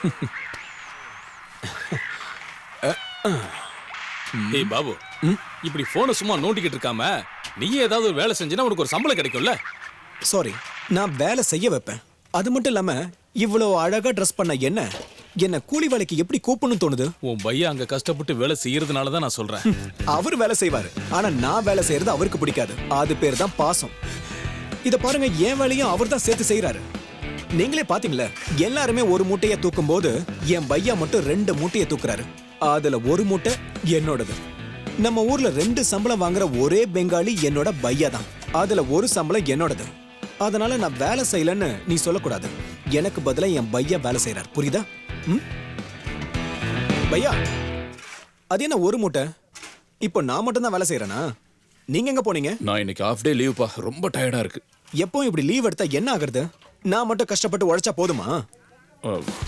ஏய் பாபு. இப்படி போனை சும்மா நோண்டிக்கிட்டு இருக்காம நீயே ஏதாவது ஒரு வேலை செஞ்சினா உனக்கு ஒரு சம்பளம் கிடைக்கும்ல? சாரி நான் வேலை செய்ய வைப்பேன். அது மட்டும் இல்லாம இவ்வளவு அழகா ட்ரெஸ் பண்ண என்ன? என்ன கூலி வேலைக்கு எப்படி கூப்பிடணும்னு தோணுது? உன் பையன் அங்க கஷ்டப்பட்டு வேலை செய்யறதுனால தான் நான் சொல்றேன். அவர் வேலை செய்வாரு. ஆனா நான் வேலை செய்யறது அவருக்கு பிடிக்காது. அது பேர் தான் பாசம். இத பாருங்க என் வேலையும் அவர் தான் சேர்த்து செய்யறாரு நீங்களே பாத்தீங்களா எல்லாருமே ஒரு மூட்டையை தூக்கும் போது என் பையா மட்டும் ரெண்டு மூட்டையை தூக்குறாரு. அதுல ஒரு மூட்டை என்னோடது. நம்ம ஊர்ல ரெண்டு சம்பளம் வாங்குற ஒரே பெங்காலி என்னோட பையா தான் அதுல ஒரு சம்பளம் என்னோடது. அதனால நான் வேலை செய்யலன்னு நீ சொல்லக்கூடாது. எனக்கு பதிலா என் பையா வேலை செய்யறாரு புரியுதா? ம்? பையா அது என்ன ஒரு மூட்டை? இப்போ நான் மட்டும் தான் வேலை செய்யறேனா நீங்க எங்க போனீங்க? நான் இன்னைக்கு ஆஃப் டே லீவ்ப்பா ரொம்ப டயர்டா இருக்கு. எப்போ இப்படி லீவ் எடுத்தா என்ன ஆகுறது? நான் மட்டும் கஷ்டப்பட்டு உழைச்சா போதுமா?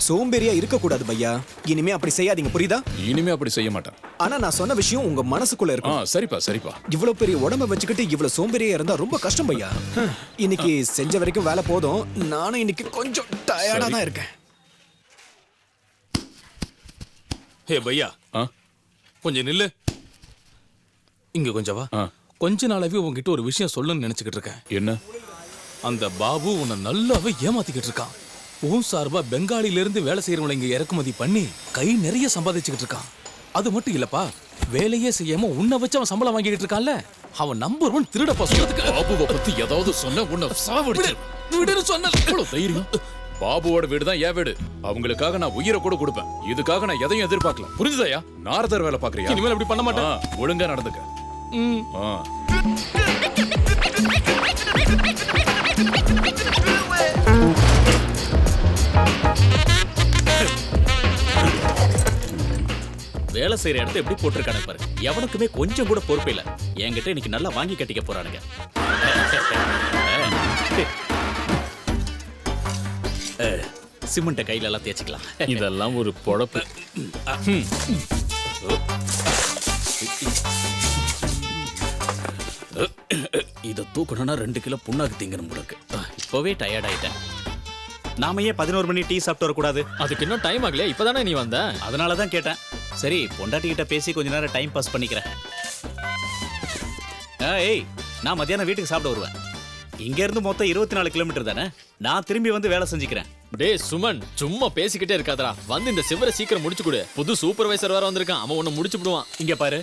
சோம்பேறியா இருக்க கூடாது பையா. இனிமே அப்படி செய்யாதீங்க புரியுதா? இனிமே அப்படி செய்ய மாட்டேன். ஆனா நான் சொன்ன விஷயம் உங்க மனசுக்குள்ள ஆ இருக்கும் சரிப்பா சரிப்பா. இவ்வளவு பெரிய உடம்ப வச்சுக்கிட்டு இவ்வளவு சோம்பேறியா இருந்தா ரொம்ப கஷ்டம் பையா. இன்னைக்கு செஞ்ச வரைக்கும் வேலை போதும். நானும் இன்னைக்கு கொஞ்சம் டயர்டா தான் இருக்கேன். ஹே பையா. ஆ. கொஞ்சம் நில்லு. இங்க கொஞ்சம் வா. கொஞ்ச நாளாவே உன்கிட்ட ஒரு விஷயம் சொல்லணும்னு நினைச்சுக்கிட்டு இருக்கேன். என்ன? அந்த பாபு உன்னை நல்லாவே ஏமாத்திக்கிட்டு இருக்கான். உன் சார்பா பெங்காலில இருந்து வேலை செய்யறவங்களை இங்க இறக்குமதி பண்ணி கை நிறைய சம்பாதிச்சுக்கிட்டு இருக்கான். அது மட்டும் இல்லப்பா வேலையே செய்யாம உன்னை வச்சு அவன் சம்பளம் வாங்கிக்கிட்டு இருக்கான்ல? அவன் நம்பர் ஒன் திருடப்பா சொல்றதுக்கு பாபுவை பத்தி ஏதாவது சொன்ன உன்னை சாவடிச்சு. விடுன்னு சொன்ன தைரியம். பாபுவோட வீடு தான் என் வீடு. அவங்களுக்காக நான் உயிரை கூட கொடுப்பேன். இதுக்காக நான் எதையும் எதிர்பார்க்கல. புரிஞ்சுதாயா? நாரதர் வேலை பாக்குறியா இனிமேல் அப்படி பண்ண மாட்டேன். ஒழுங்கா நடந்துக்க. வேலை செய்யற இடத்த எப்படி போட்டிருக்கானு பாரு. எவனுக்குமே கொஞ்சம் கூட பொறுப்பு இல்ல. என்கிட்ட இன்னைக்கு நல்லா வாங்கி கட்டிக்க போறானுங்க. சிமெண்ட்டை கையில எல்லாம் தேய்ச்சிக்கலாம். இதெல்லாம் ஒரு பொழப்பு. இதை தூக்கணும்னா ரெண்டு கிலோ புண்ணாக்கு திங்கணும் போலக்கு இப்போவே டயர்ட் ஆயிட்டேன். நாம ஏன் பதினோரு மணி டீ சாப்பிட்டு வரக்கூடாது? அதுக்கு இன்னும் டைம் ஆகலையா? இப்பதானே நீ வந்த? அதனால தான் கேட்டேன். சரி பொண்டாட்டி கிட்ட பேசி கொஞ்ச நேரம் டைம் பாஸ் பண்ணிக்கிறேன். ஏய் நான் மத்தியானம் வீட்டுக்கு சாப்பிட வருவேன். இங்க இருந்து மொத்தம் இருபத்தி நாலு கிலோமீட்டர் தானே? நான் திரும்பி வந்து வேலை செஞ்சுக்கிறேன். டேய் சுமன் சும்மா பேசிக்கிட்டே இருக்காதடா. வந்து இந்த சிவரை சீக்கிரம் முடிச்சு கொடு. புது சூப்பர்வைசர் வேற வந்திருக்கான். அவன் உன்னை முடிச்சு விடுவான். இங்க பாரு.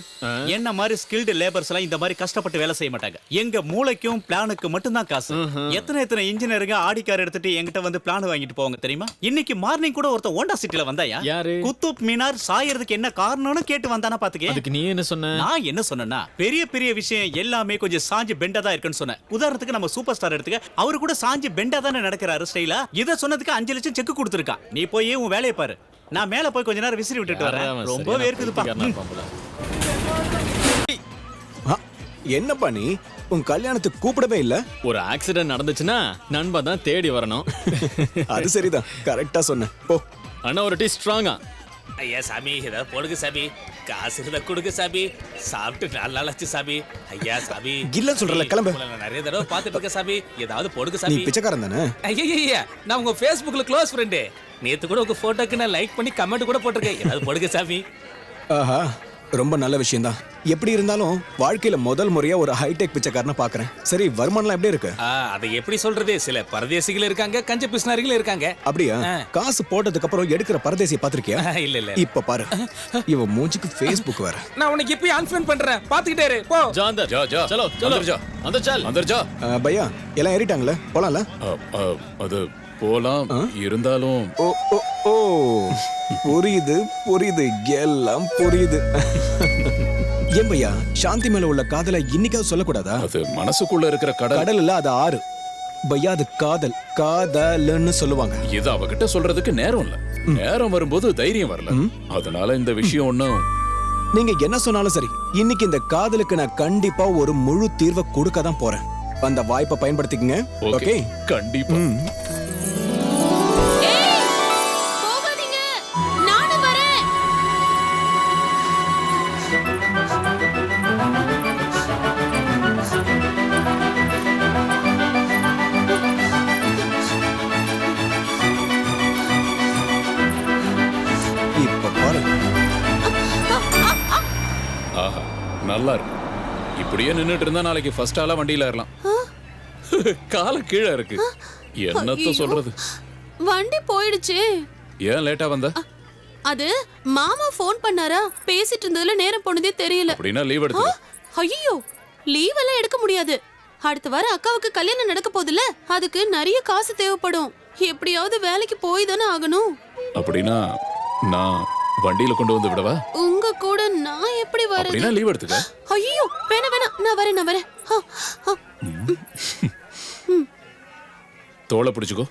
என்ன மாதிரி ஸ்கில்டு லேபர்ஸ் எல்லாம் இந்த மாதிரி கஷ்டப்பட்டு வேலை செய்ய மாட்டாங்க. எங்க மூளைக்கும் பிளானுக்கு மட்டும்தான் காசு. எத்தனை எத்தனை இன்ஜினியருங்க ஆடி கார் எடுத்துட்டு என்கிட்ட வந்து பிளான் வாங்கிட்டு போவாங்க தெரியுமா? இன்னைக்கு மார்னிங் கூட ஒருத்தன் ஹோண்டா சிட்டில வந்தாயா? யாரு? குத்துப் மீனார் சாயறதுக்கு என்ன காரணம்னு கேட்டு வந்தானா பாத்துக்க? அதுக்கு நீ என்ன சொன்ன? நான் என்ன சொன்னேன்னா பெரிய பெரிய விஷயம் எல்லாமே கொஞ்சம் சாஞ்சு பெண்டா தான் இருக்குன்னு சொன்னேன். உதாரணத்துக்கு நம்ம சூப்பர் ஸ்டார் எடுத்துக்க அவரு கூட சாஞ்சு பெண்டா தானே நடக்கிறாரு ஸ்டைலா? இத சொன்னதுக்கு அஞ்சு லட்சம் செக் கொடுத்துருக்கான் நீ போய் உன் வேலையை பாரு. நான் மேல போய் கொஞ்ச நேரம் விசிறி விட்டுட்டு வரேன். ரொம்ப வேர்க்குதுப்பா. என்னப்பா நீ? உன் கல்யாணத்துக்கு கூப்பிடவே இல்ல? ஒரு ஆக்சிடென்ட் நடந்துச்சுன்னா நண்பன் தான் தேடி வரணும். அது சரிதான். கரெக்டா சொன்னேன். போ. அண்ணா ஒரு டீ ஸ்ட்ராங்கா ஐயா சாமி ஏதாவது போடுங்க சாமி. காசு இருந்தா கொடுங்க சாமி. சாப்பிட்டு நாலு நாள் ஆச்சு சாமி. ஐயா சாமி. இல்ல சொல்றல, கிளம்பு. நான் நிறைய தடவை பார்த்துட்டு இருக்கேன் சாமி. ஏதாவது போடுங்க நீ சாமி பிச்சைக்காரன் தானே? ஐயா நான் உங்க Facebookல க்ளோஸ் ஃப்ரெண்டு நேத்து கூட உங்க போட்டோக்கு நான் லைக் பண்ணி கமெண்ட் கூட போட்டிருக்கேன். ஏதாவது போடுங்க சாமி. ஆஹா. ரொம்ப நல்ல விஷயம்தான். எப்படி இருந்தாலும் வாழ்க்கையில முதல் முறையா ஒரு ஹைடெக் பிச்சைக்காரனை பாக்குறேன். சரி வருமானம்லாம் எப்படி இருக்கு? ஆ, அதை எப்படி சொல்றது? சில பரதேசிகள் இருக்காங்க கஞ்ச பிசினாரிகள் இருக்காங்க. அப்படியா? காசு போட்டதுக்கு அப்புறம் எடுக்கிற பரதேசியை பாத்திருக்கியா இல்ல இல்ல இப்ப பாரு. இவன் மூஞ்சிக்கு ஃபேஸ்புக் வேற. நான் உனக்கு இப்பயும் அன்ஃபன் பண்றேன். பாத்துக்கிட்டே இரு போ. ஜா அந்தர் ஜா ஜா. சலோ சலோ. ஜா. அந்த சால் அந்தர் ஜா. பையா எல்லாம் ஏறிட்டாங்களே? போலாம்ல? அது போலாம். இருந்தாலும். ஓ ஓ ஓ. புரியுது புரியுது. எல்லாம் புரியுது. ஏன் பையா சாந்தி மேல உள்ள காதலை இன்னைக்காவது சொல்லக்கூடாதா? அது மனசுக்குள்ள இருக்கிற கடல். கடல் இல்ல அது ஆறு. பையா அது காதல். காதல்னு சொல்லுவாங்க. இது அவகிட்ட சொல்றதுக்கு நேரம் இல்ல. நேரம் வரும்போது தைரியம் வரல. அதனால இந்த விஷயம் ஒண்ணும். நீங்க என்ன சொன்னாலும் சரி இன்னைக்கு இந்த காதலுக்கு நான் கண்டிப்பா ஒரு முழு தீர்வை கொடுக்க தான் போறேன். அந்த வாய்ப்பை பயன்படுத்திக்கங்க. ஓகே. ஓகே? கண்டிப்பா. நல்லா இருக்கு இப்படியே நின்னுட்டு இருந்தா நாளைக்கு ஃபர்ஸ்ட் ஆளா வண்டியில ஏறலாம். கால கீழே இருக்கு. என்னத்த. சொல்றது? வண்டி போயிடுச்சு. ஏன் லேட்டா வந்த? அது மாமா ஃபோன் பண்ணாரா? பேசிட்டு இருந்ததுல நேரம் போனதே தெரியல. அப்படின்னா லீவ் எடுத்து ஐயோ லீவ் எல்லாம் எடுக்க முடியாது. அடுத்த வாரம் அக்காவுக்கு கல்யாணம் நடக்க போகுதுல அதுக்கு நிறைய காசு தேவைப்படும். எப்படியாவது வேலைக்கு போய் தானே ஆகணும். அப்படின்னா நான் வண்டியில கொண்டு வந்து விடவா? உங்க கூட நான் எப்படி வரது அப்படின்னா லீவ் எடுத்துக்க. ஐயோ வேணாம் வேணாம் நான் வரேன் நான் வரேன். தோலை பிடிச்சுக்கோ.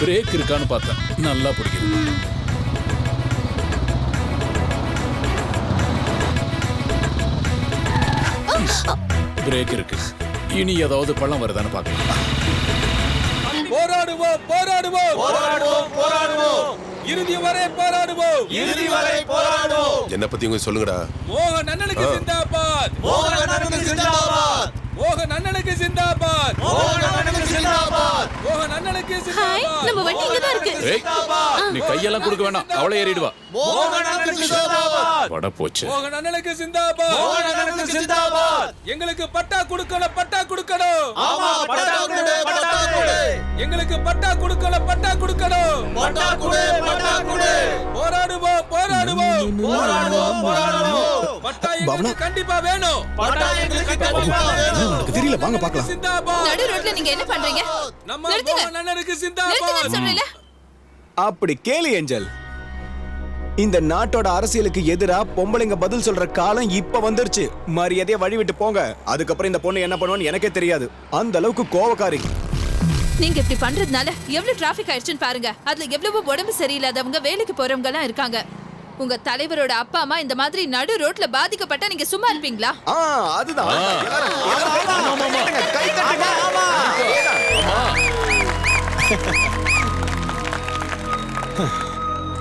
பிரேக் இருக்கான்னு பார்த்தேன். நல்லா பிடிக்குது. பிரேக் இருக்கு. இனி ஏதாவது பள்ளம் வருதான்னு பார்க்கலாம். போராடுவோம் போராடுவோம். போராடுவோம் போராடுவோம். இறுதி வரை போராடுவோம். இறுதி வரை போராடுவோம். என்ன பத்தி உங்க சொல்லுங்கடா. மோகன் அண்ணனுக்கு சிந்தாபாத். மோகன் அண்ணனுக்கு சிந்தாபாத். மோகன் அண்ணனுக்கு சிந்தாபாத். மோகன் அண்ணனுக்கு சிந்தாபாத். மோகன் அண்ணனுக்கு ஹாய் சிந்தாபாத். நம்ம வண்டி இங்க தான் இருக்கு. ஏய் நீ கையெல்லாம் கொடுக்க வேணாம். அவளை ஏறிடுவா. மோகன் அண்ணனுக்கு சிந்தாபாத். வட போச்சு. மோகன் அண்ணனுக்கு சிந்தாபாத். மோகன் அண்ணனுக்கு சிந்தாபாத். எங்களுக்கு பட்டா கொடுக்கணும் பட்டா கொடுக்கணும். ஆமா பட்டா கொடு பட்டா கொடு எங்களுக்கு பட்டா கொடுக்கணும் பட்டா கொடுக்கணும். பட்டா கொடு பட்டா கொடு. எங்களுக்கு கண்டிப்பா வேணும். பட்டா எங்களுக்கு கண்டிப்பா வேணும். எனக்கு தெரியல வாங்க பார்க்கலாம். சிந்தாபாத். நடு ரோட்ல நீங்க என்ன பண்றீங்க? நம்ம அண்ணனுக்கு சிந்தாபாத். சொல்றீல அப்படி கேளு ஏஞ்சல். இந்த நாட்டோட அரசியலுக்கு எதிரா பொம்பளைங்க பதில் சொல்ற காலம் இப்ப வந்துருச்சு. மரியாதையா வழி விட்டு போங்க. அதுக்கப்புறம் இந்த பொண்ணு என்ன பண்ணுவான்னு எனக்கே தெரியாது. அந்த அளவுக்கு கோவக்காரி. நீங்க இப்படி பண்றதுனால எவ்வளவு டிராபிக் ஆயிடுச்சுன்னு பாருங்க. அதுல எவ்வளவு உடம்பு சரியில்லாதவங்க வேலைக்கு போறவங்க எல்லாம் இருக்காங்க. உங்க தலைவரோட அப்பா அம்மா இந்த மாதிரி நடு ரோட்ல பாதிக்கப்பட்டா நீங்க சும்மா இருப்பீங்களா? ஆ அதுதான். எல்லாரும், எல்லாரும் கை தட்டுங்க, கை தட்டுங்க.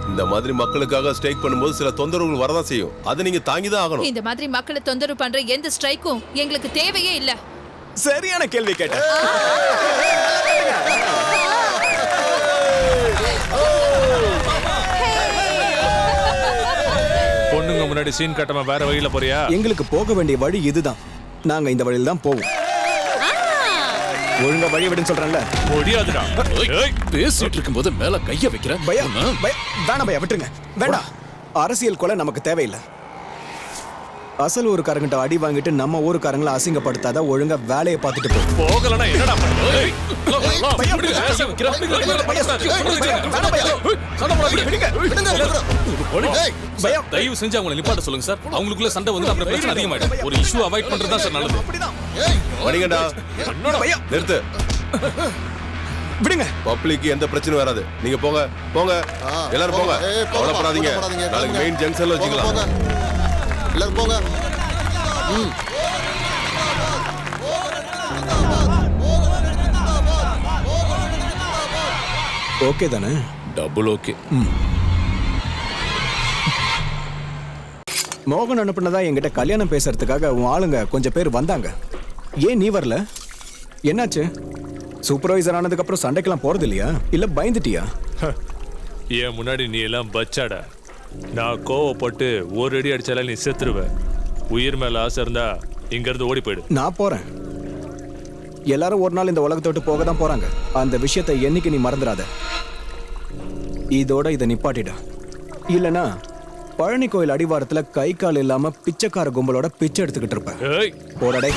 இந்த மாதிரி மக்களுக்காக ஸ்ட்ரைக் பண்ணும்போது சில தொந்தரவுகள் வரதான் செய்யும். அதை நீங்க தாங்கி தான் ஆகணும். இந்த மாதிரி மக்களை தொந்தரவு பண்ற எந்த ஸ்ட்ரைக்கும் எங்களுக்கு தேவையே இல்ல. சரியான கேள்வி கேட்டேன். பொண்ணுங்க முன்னாடி சீன் கட்டாம வேற வழியில போறியா? எங்களுக்கு போக வேண்டிய வழி இதுதான். நாங்க இந்த வழியில தான் போவோம். ஒழுங்கா வழி விடுன்னு சொல்றேன்ல. முடியாதுடா. ஏய், பேசிட்டு இருக்கும்போது மேல கைய வைக்கிற? பயா பயா வேணாம் பயா விட்டுருங்க. வேண்டாம் அரசியல் கொலை நமக்கு தேவையில்லை. அசல் ஊருக்காரங்கிட்ட அடி வாங்கிட்டு நம்ம ஊருக்காரங்களை அசிங்கப்படுத்தாத ஒழுங்கா வேலையை பார்த்துட்டு போ. போகலனா என்னடா பண்ணுவ ஏய், எல்லாம், எல்லாம், பையா, இப்படி விடுங்க. பேச வைக்கிற. பையா, வேணாம் பையா. சண்டை போடாதீங்க. பயா தயவு செஞ்சு அவங்களை நிப்பாட்ட சொல்லுங்க சார். அவங்களுக்குள்ள சண்டை வந்து அப்புறம் பிரச்சனை அதிகமாயிடும். ஒரு இஷ்யூ அவாய்ட் பண்றது தான் சார் நல்லது. அப்படிதான். மணிகண்டா நிறுத்து. விடுங்க. பப்ளிக் எந்த பிரச்சனையும் வராது. நீங்க போங்க போங்க. எல்லாரும் போங்க. கவலைப்படாதீங்க. நாளைக்கு மெயின் ஜங்ஷன்ல வச்சுக்கலாம். எல்லாரும் போங்க. ஓகே தானே? டபுள் ஓகே மோகன் அனுப்புனதா என்கிட்ட கல்யாணம் பேசுறதுக்காக உன் ஆளுங்க கொஞ்சம் பேர் வந்தாங்க. ஏன் நீ வரல? என்னாச்சு? சூப்பர்வைசர் ஆனதுக்கு அப்புறம் சண்டைக்கெல்லாம் போறது இல்லையா இல்ல பயந்துட்டியா? என் முன்னாடி நீ எல்லாம் பச்சாடா. நான் கோவப்பட்டு ஒரு அடி அடிச்சால நீ செத்துருவ. உயிர் மேல ஆசை இருந்தா இங்க இருந்து ஓடி போயிடு. நான் போறேன். எல்லாரும் ஒரு நாள் இந்த உலகத்தை விட்டு போக தான் போறாங்க. அந்த விஷயத்தை என்னைக்கு நீ மறந்துடாத. இதோட இதை நிப்பாட்டிட. இல்லனா பழனி கோயில் அடிவாரத்துல கை கால் இல்லாம பிச்சைக்கார கும்பலோட பிச்சை எடுத்துக்கிட்டு இருப்ப ஏய். போடடே.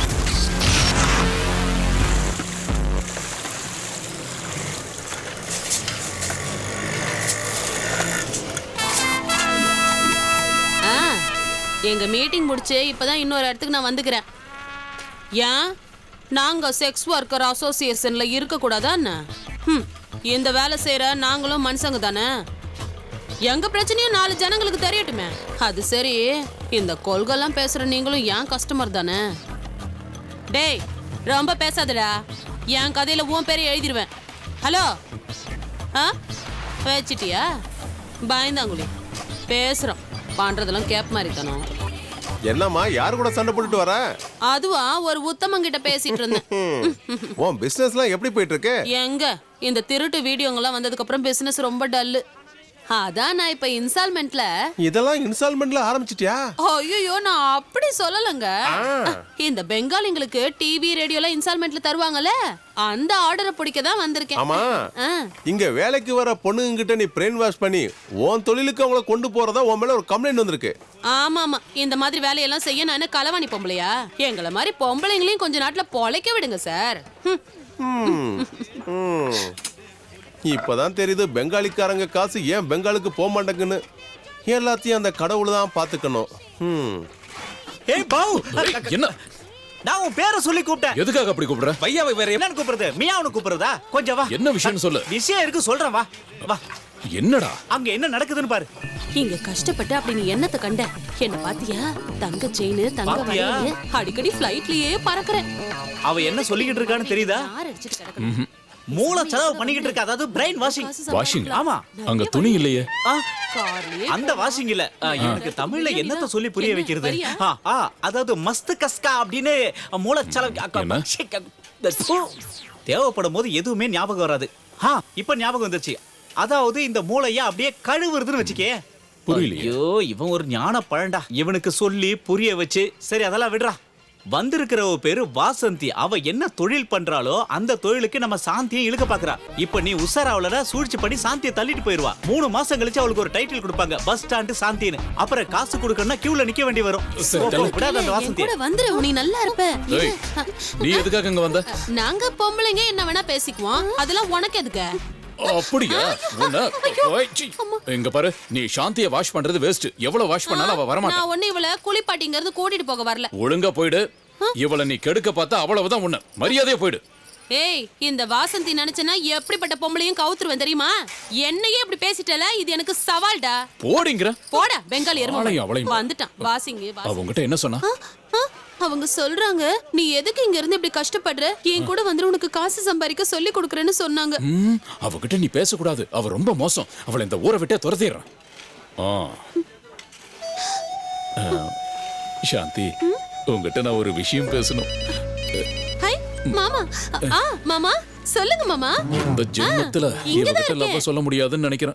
ஆ, எங்க மீட்டிங் முடிச்சு இப்பதான் இன்னொரு இடத்துக்கு நான் வந்துக்கிறேன். ஏன்? நாங்க செக்ஸ் ஒர்க்கர் அசோசியேஷன்ல இருக்க கூடாதா என்ன? ஹம், இந்த வேலை செய்யற நாங்களும் மனுஷங்க தானே? எங்க பிரச்சனையும் நாலு ஜனங்களுக்கு தெரியட்டுமே. அது சரி இந்த கொள்கைலாம் பேசுற நீங்களும் ஏன் கஸ்டமர் தானே? டேய் ரொம்ப பேசாதடா. என் கதையில உன் பேரை எழுதிருவேன். ஹலோ ஆ? வச்சிட்டியா பயந்தாங்குழி. பேசுறோம். பண்றதெல்லாம் கேப் மாதிரி தானோ என்னம்மா யார் கூட சண்டை போட்டுட்டு வர? அதுவா ஒரு உத்தமங்கிட்ட பேசிட்டு இருந்தேன். உன் பிசினஸ்லாம் எப்படி போயிட்டு இருக்கு? எங்க? இந்த திருட்டு வீடியோங்கெல்லாம் வந்ததுக்கு அப்புறம் பிசினஸ் ரொம்ப டல்லு அதான் நான் இப்ப இன்ஸ்டால்மெண்ட்ல இதெல்லாம் இன்ஸ்டால்மெண்ட்ல ஆரம்பிச்சிட்டியா? ஐயோ நான் அப்படி சொல்லலங்க. இந்த பெங்காலிங்களுக்கு டிவி ரேடியோல இன்ஸ்டால்மெண்ட்ல தருவாங்கல்ல? அந்த ஆர்டரை பிடிக்க தான் வந்திருக்கேன். ஆமா. இங்க வேலைக்கு வர பொண்ணுங்க கிட்ட நீ பிரெயின் வாஷ் பண்ணி உன் தொழிலுக்கு அவங்கள கொண்டு போறதா உன் மேல ஒரு கம்ப்ளைண்ட் வந்திருக்கு. ஆமா ஆமா இந்த மாதிரி வேலையெல்லாம் செய்ய நான் என்ன களவாணி பொம்பளையா? எங்களை மாதிரி பொம்பளைங்களையும் கொஞ்ச நாட்டுல பொழைக்க விடுங்க சார். ம். இப்பதான் தெரியுது பெங்காலிக்காரங்க காசு ஏன் பெங்காலுக்கு போக மாட்டேங்குன்னு. எல்லாத்தையும் அந்த கடவுள் தான் பாத்துக்கணும் ம். ஏய் பாவு! என்ன? நான் உன் பேரை சொல்லி கூப்பிட்டேன். எதுக்காக அப்படி கூப்பிடுற? பையாவை வேற என்னன்னு கூப்பிடுறது? மியாவுன்னு கூப்பிடுறதா? கொஞ்சம் வா. என்ன விஷயம்னு சொல்லு. விஷயம் இருக்கு சொல்றேன் வா. வா. என்னடா? அங்க என்ன நடக்குதுன்னு பாரு. இங்க கஷ்டப்பட்டு அப்படி நீ என்னத்த கண்ட? என்ன பாத்தியா? தங்க செயின் தங்க? வளையல் அடிக்கடி ஃப்ளைட்லயே பறக்குறேன். அவ என்ன சொல்லிக்கிட்டு இருக்கான்னு தெரியுதா? யார் அடிச்சிட்டு கிடக்குறா? மூளை செலவு பண்ணிக்கிட்டு இருக்கா அதாவது பிரெயின் வாஷிங் வாஷிங். ஆமா. அங்க துணி இல்லையே. அந்த வாஷிங் இல்ல. ஆ, இவனுக்கு தமிழ்ல என்னத்த சொல்லி புரிய வைக்கிறது? வரியா? ஆ, ஆ, அதாவது மஸ்து கஸ்கா அப்படின்னு மூளை செலவு? தேவைப்படும் போது எதுவுமே ஞாபகம் வராது. ஆ இப்ப ஞாபகம் வந்துருச்சு. அதாவது இந்த மூளைய அப்படியே கழுவுறதுன்னு வச்சுக்கே. புரியலையே. ஐயோ இவன் ஒரு ஞான பழண்டா இவனுக்கு சொல்லி புரிய வச்சு சரி அதெல்லாம் விடுறா. வந்திருக்கிறவ பேரு வாசந்தி. அவ என்ன தொழில் பண்றாளோ அந்த தொழிலுக்கு நம்ம சாந்தியை இழுக்க பாக்குறா இப்ப நீ உஷாராவலனா சூழ்ச்சி பண்ணி சாந்தியை தள்ளிட்டு போயிருவா. மூணு மாசம் கழிச்சு அவளுக்கு ஒரு டைட்டில் கொடுப்பாங்க. பஸ் ஸ்டாண்ட் சாந்தின்னு. அப்புறம் காசு கொடுக்கணும்னா கியூல நிக்க வேண்டி வரும். கூட வந்துரு நீ நல்லா இருப்ப. நீ எதுக்காக இங்க வந்த? நாங்க பொம்பளைங்க என்ன வேணா பேசிக்குவோம். அதெல்லாம் உனக்கு எதுக்கு? அப்படியா. இங்க பாரு நீ சாந்திய வாஷ் பண்றது வேஸ்ட் எவ்வளவு வாஷ் பண்ணாலும் அவ வரமாட்டா. நான் ஒண்ணு இவள குளிப்பாட்டிங்க இருந்து கூட்டிட்டு போக வரல. ஒழுங்கா போயிடு. இவள நீ கெடுக்க பார்த்தா அவ்வளவுதான் உன்ன. மரியாதையா போயிடு. ஏய் இந்த வாசந்தி நினைச்சனா எப்படிப்பட்ட பொம்பளையும் கவுத்துருவேன் தெரியுமா? என்னையே இப்படி பேசிட்டல இது எனக்கு சவால்டா. போடிங்கிற. போடா பெங்காலி அவளையும், எருமை. வந்துட்டான். வாசிங்க. அவங்கிட்ட என்ன சொன்னா? அவங்க சொல்றாங்க நீ எதுக்கு இங்க இருந்து இப்படி கஷ்டப்படுற? என் கூட வந்து உனக்கு காசு சம்பாதிக்க சொல்லி கொடுக்குறேன்னு சொன்னாங்க. அவகிட்ட நீ பேசக்கூடாது. அவ ரொம்ப மோசம். அவளை இந்த ஊரை விட்டே துரத்திடுறான். சாந்தி உங்ககிட்ட நான் ஒரு விஷயம் பேசணும். மாமா. ஆ மாமா. சொல்லுங்க மாமா. இந்த ஜென்மத்துல இவகிட்ட. லவ் சொல்ல முடியாதுன்னு நினைக்கிறேன்.